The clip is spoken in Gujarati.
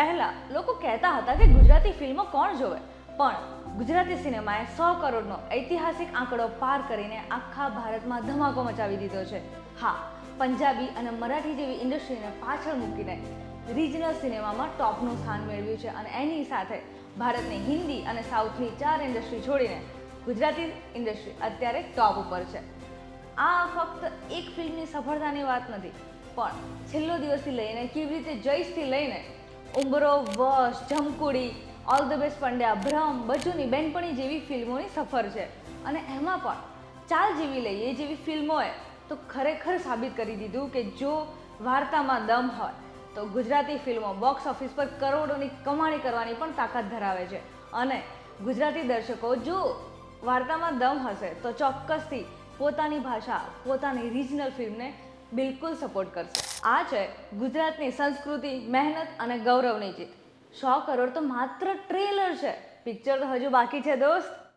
પહેલાં લોકો કહેતા હતા કે ગુજરાતી ફિલ્મો કોણ જોવે? પણ ગુજરાતી સિનેમાએ સો કરોડનો ઐતિહાસિક આંકડો પાર કરીને આખા ભારતમાં ધમાકો મચાવી દીધો છે. હા, પંજાબી અને મરાઠી જેવી ઇન્ડસ્ટ્રીને પાછળ મૂકીને રિજનલ સિનેમામાં ટોપનું સ્થાન મેળવ્યું છે અને એની સાથે ભારતની હિન્દી અને સાઉથની ચાર ઇન્ડસ્ટ્રી છોડીને ગુજરાતી ઇન્ડસ્ટ્રી અત્યારે ટોપ ઉપર છે. આ ફક્ત એક ફિલ્મની સફળતાની વાત નથી, પણ છેલ્લો દિવસથી લઈને કેવી રીતે જઈશથી લઈને ઉંબરો, વશ Jamkudi all the best Pandya ભ્રમ બચુની બેનપણી જેવી ફિલ્મોની સફર છે. અને એમાં પણ ચાલ જેવી લઈએ જેવી ફિલ્મોએ તો ખરેખર સાબિત કરી દીધું કે જો વાર્તામાં દમ હોય, તો ગુજરાતી ફિલ્મો બોક્સ ઓફિસ પર કરોડોની કમાણી કરવાની પણ તાકાત ધરાવે છે. અને ગુજરાતી દર્શકો, જો વાર્તામાં દમ હશે, તો ચોક્કસથી પોતાની ભાષા, પોતાની રિજનલ ફિલ્મને બિલકુલ સપોર્ટ કરશે. આ છે ગુજરાતની સંસ્કૃતિ, મહેનત અને ગૌરવની જીત. સો કરોડ તો માત્ર ટ્રેલર છે. પિક્ચર તો હજુ બાકી છે દોસ્ત.